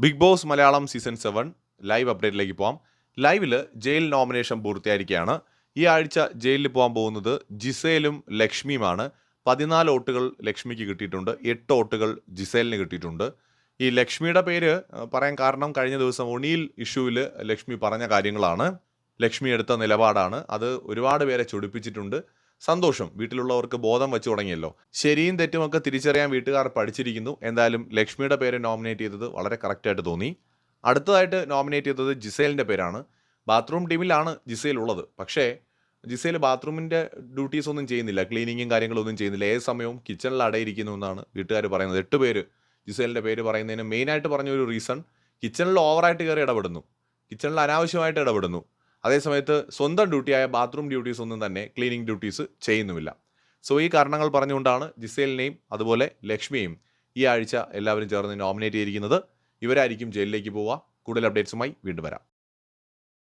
Big Boss Malayalam season seven live അപ്ഡേറ്റിലേക്ക് പോവാം. ലൈവിൽ jail nomination പൂർത്തിയായിരിക്കുകയാണ്. ഈ ആഴ്ച ജയിലിൽ പോകാൻ പോകുന്നത് ജിസേലും ലക്ഷ്മിയുമാണ്. പതിനാല് വോട്ടുകൾ ലക്ഷ്മിക്ക് കിട്ടിയിട്ടുണ്ട്. എട്ട് വോട്ടുകൾ ജിസേലിന് കിട്ടിയിട്ടുണ്ട്. ഈ ലക്ഷ്മിയുടെ പേര് പറയാൻ കാരണം കഴിഞ്ഞ ദിവസം ഒണിയിൽ ഇഷ്യൂവിൽ ലക്ഷ്മി പറഞ്ഞ കാര്യങ്ങളാണ്. ലക്ഷ്മി എടുത്ത നിലപാടാണ്. അത് ഒരുപാട് പേരെ ചൊടിപ്പിച്ചിട്ടുണ്ട്. സന്തോഷം. വീട്ടിലുള്ളവർക്ക് ബോധം വെച്ചു തുടങ്ങിയല്ലോ. ശരിയും തെറ്റുമൊക്കെ തിരിച്ചറിയാൻ വീട്ടുകാർ പഠിച്ചിരിക്കുന്നു. എന്തായാലും ലക്ഷ്മിയുടെ പേര് നോമിനേറ്റ് ചെയ്തത് വളരെ കറക്റ്റായിട്ട് തോന്നി. അടുത്തതായിട്ട് നോമിനേറ്റ് ചെയ്തത് ജിസേലിന്റെ പേരാണ്. ബാത്റൂം ടീമിലാണ് ജിസേൽ ഉള്ളത്. പക്ഷേ ജിസേൽ ബാത്റൂമിന്റെ ഡ്യൂട്ടീസ് ഒന്നും ചെയ്യുന്നില്ല. ക്ലീനിങ്ങും കാര്യങ്ങളൊന്നും ചെയ്യുന്നില്ല. ഏത് സമയവും കിച്ചണിൽ അടയിരിക്കുന്നു എന്നാണ് വീട്ടുകാർ പറയുന്നത്. എട്ട് പേര്. ജിസേലിന്റെ പേര് പറയുന്നതിന് മെയിനായിട്ട് പറഞ്ഞ ഒരു റീസൺ കിച്ചണിൽ ഓവറായിട്ട് കയറി ഇടപെടുന്നു. കിച്ചണിൽ അനാവശ്യമായിട്ട് ഇടപെടുന്നു. അതേസമയത്ത് സ്വന്തം ഡ്യൂട്ടിയായ ബാത്റൂം ഡ്യൂട്ടീസ് ഒന്നും തന്നെ ക്ലീനിങ് ഡ്യൂട്ടീസ് ചെയ്യുന്നുമില്ല. സോ ഈ കാരണങ്ങൾ പറഞ്ഞുകൊണ്ടാണ് ജിസേലിനെയും അതുപോലെ ലക്ഷ്മിയും ഈ ആഴ്ച എല്ലാവരും ചേർന്ന് നോമിനേറ്റ് ചെയ്തിരിക്കുന്നത്. ഇവരായിരിക്കും ജയിലിലേക്ക് പോവുക. കൂടുതൽ അപ്ഡേറ്റ്സുമായി വീണ്ടും വരാം.